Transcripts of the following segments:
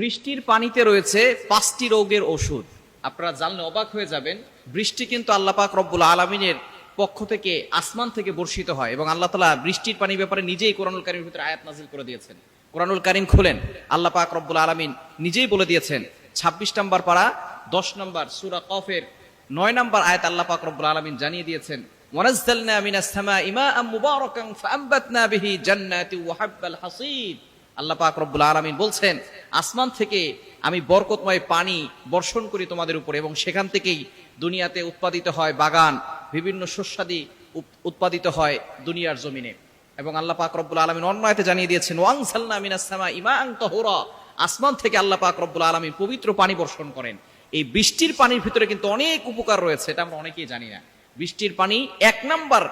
বৃষ্টির পানিতে রয়েছে পাঁচটি রোগের ওষুধ। আপনারা জানলে অবাক হয়ে যাবেন, বৃষ্টি কিন্তু আল্লাপাক রব্বুল আলমিনের পক্ষ থেকে আসমান থেকে বর্ষিত হয় এবং আল্লাহ তালা বৃষ্টির পানির ব্যাপারে নিজেই কোরআনুল কারিমের ভিতরে আয়াত নাজিল করে দিয়েছেন। কোরআনুল কারিম খুলেন, আল্লাহ পাক রব্বুল আলমিন নিজেই বলে দিয়েছেন, ছাব্বিশ নম্বর পাড়া দশ নম্বর সুরা কফের, নয় নম্বর আয়াত আল্লাহ পাক রব্বুল আলমিন জানিয়ে দিয়েছেন, ওয়ানাজ্জালনা মিনাস সামাই ইমাআম মুবারাকান ফাআম্বাতনা বিহি জান্নাতি ওয়া হাসিদ। আল্লাহ পাক রব্বুল আলামিন বলছেন, আসমান থেকে আমি বরকতময় পানি বর্ষণ করি তোমাদের উপরে এবং সেখান থেকেই দুনিয়াতে উৎপাদিত হয় বাগান, বিভিন্ন শস্যাদি উৎপাদিত হয় দুনিয়ার জমিনে। এবং আল্লাহ পাক রব্বুল আলামিন অন্য আয়াতে জানিয়ে দিয়েছেন ওয়াংসালনা মিনাস সামা ইমাআন তাহুরা। আসমান থেকে আল্লাহ পাক রব্বুল আলামিন পবিত্র পানি বর্ষণ করেন। এই বৃষ্টির পানির ভিতরে কিন্তু অনেক উপকার রয়েছে, এটা আমরা অনেকেই জানি না। বৃষ্টির পানি এক নাম্বার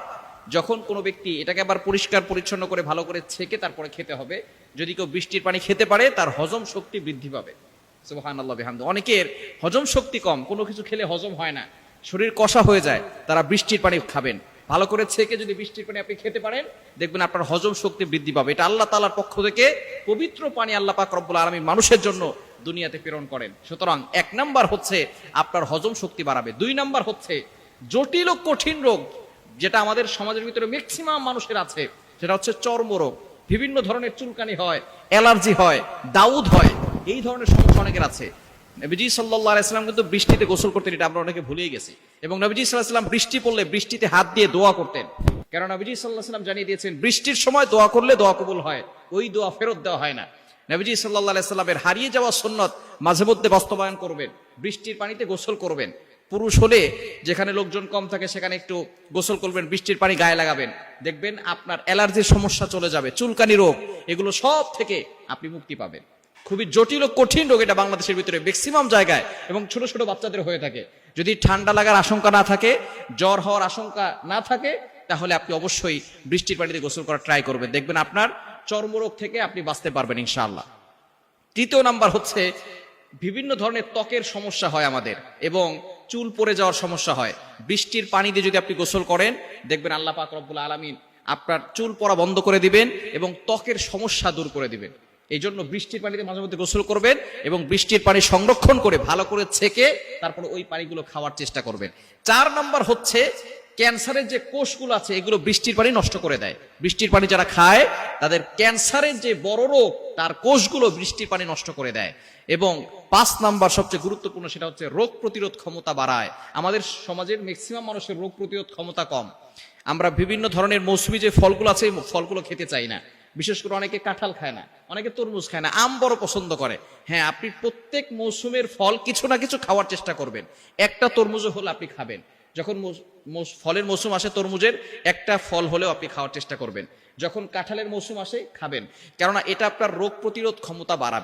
যখন কোনো ব্যক্তি এটাকে আবার পরিষ্কার, পরিচ্ছন্ন করে, ভালো করে ছেঁকে তারপরে খেতে হবে। যদি কেউ বৃষ্টির পানি খেতে পারে, তার হজম শক্তি বৃদ্ধি পাবে। সুবহানাল্লাহ, বিহামদু। অনেকের হজম শক্তি কম, কোনো কিছু খেলে হজম হয় না। শরীর কষা হয়ে যায়, তারা বৃষ্টির পানি খাবেন। ভালো করে ছেঁকে যদি বৃষ্টির পানি আপনি খেতে পারেন, দেখবেন আপনার হজম শক্তি বৃদ্ধি পাবে। এটা আল্লাহ তালার পক্ষ থেকে পবিত্র পানি আল্লাহ পাক রব্বুল আলমী মানুষের জন্য দুনিয়াতে প্রেরণ করেন। সুতরাং এক নাম্বার হচ্ছে আপনার হজম শক্তি বাড়াবে। দুই নাম্বার হচ্ছে জটিল ও কঠিন রোগ যেটা আমাদের সমাজের ভিতরে ম্যাক্সিমাম মানুষের আছে, সেটা হচ্ছে চর্মরোগ। বিভিন্ন ধরনের চুলকানি হয়, অ্যালার্জি হয়, দাউদ হয়, এই ধরনের সমস্যা অনেকের আছে। নবীজি সাল্লাহ আলাইসাল্লাম কিন্তু বৃষ্টিতে গোসল করতেন, এটা আমরা অনেকে ভুলেই গেছি। এবং নবীজি সাল্লাহ বৃষ্টি পড়লে বৃষ্টিতে হাত দিয়ে দোয়া করতেন। কারণ নবীজি সাল্লাহ সাল্লাম জানিয়ে দিয়েছেন, বৃষ্টির সময় দোয়া করলে দোয়া কবুল হয়, ওই দোয়া ফেরত দেওয়া হয় না। নবীজি সাল্লাহ আলাইসাল্লামের হারিয়ে যাওয়া সুন্নত মাঝে মধ্যে বাস্তবায়ন করবেন, বৃষ্টির পানিতে গোসল করবেন। পুরুষ হলে যেখানে লোকজন কম থাকে, সেখানে একটু গোসল করবেন, বৃষ্টির পানি গায়ে লাগাবেন। দেখবেন আপনার অ্যালার্জির সমস্যা চলে যাবে, চুলকানি রোগ, এগুলো সব থেকে আপনি মুক্তি পাবেন। খুবই জটিল ও কঠিন রোগ এটা বাংলাদেশের ভিতরে ম্যাক্সিমাম জায়গায় এবং ছোট ছোট বাচ্চাদের হয়ে থাকে। যদি ঠান্ডা লাগার আশঙ্কা না থাকে, জ্বর হওয়ার আশঙ্কা না থাকে, তাহলে আপনি অবশ্যই বৃষ্টির পানিতে গোসল করার ট্রাই করবেন। দেখবেন আপনার চর্মরোগ থেকে আপনি বাঁচতে পারবেন ইনশাআল্লাহ। তৃতীয় নাম্বার হচ্ছে, বিভিন্ন ধরনের ত্বকের সমস্যা হয় আমাদের এবং চুল পড়ে যাওয়ার সমস্যা হয়। বৃষ্টির পানি দিয়ে যদি আপনি গোসল করেন, দেখবেন আল্লাহ পাক রব্বুল আলমিন আপনার চুল পরা বন্ধ করে দিবেন এবং ত্বকের সমস্যা দূর করে দিবেন। এই জন্য বৃষ্টির পানিতে মাঝে মধ্যে গোসল করবেন এবং বৃষ্টির পানি সংরক্ষণ করে ভালো করে ছেঁকে তারপর ওই পানিগুলো খাওয়ার চেষ্টা করবেন। চার নাম্বার হচ্ছে ক্যান্সারের যে কোষগুলো আছে, এগুলো বৃষ্টির পানি নষ্ট করে দেয়। বৃষ্টির পানি যারা খায়, তাদের ক্যান্সারের যে বড় রোগ, তার কোষগুলো বৃষ্টির পানি নষ্ট করে দেয়। এবং পাঁচ নাম্বার সবচেয়ে গুরুত্বপূর্ণ সেটা হচ্ছে রোগ প্রতিরোধ ক্ষমতা বাড়ায়। আমাদের সমাজের ম্যাক্সিমাম মানুষের রোগ প্রতিরোধ ক্ষমতা কম। আমরা বিভিন্ন ধরনের মৌসুমী যে ফলগুলো আছে ফলগুলো খেতে চাই না। বিশেষ করে অনেকে কাঁঠাল খায় না, অনেকে তরমুজ খায় না, আম বড় পছন্দ করে। হ্যাঁ আপনি প্রত্যেক মৌসুমের ফল কিছু না কিছু খাওয়ার চেষ্টা করবেন। একটা তরমুজও হলে আপনি খাবেন। যখন ফলের মৌসুম আসে তরমুজের, একটা ফল হলেও আপনি খাওয়ার চেষ্টা করবেন। যখন কাঁঠালের মৌসুম আসে, খাবেন। কেননা এটা আপনার রোগ প্রতিরোধ ক্ষমতা বাড়াবে।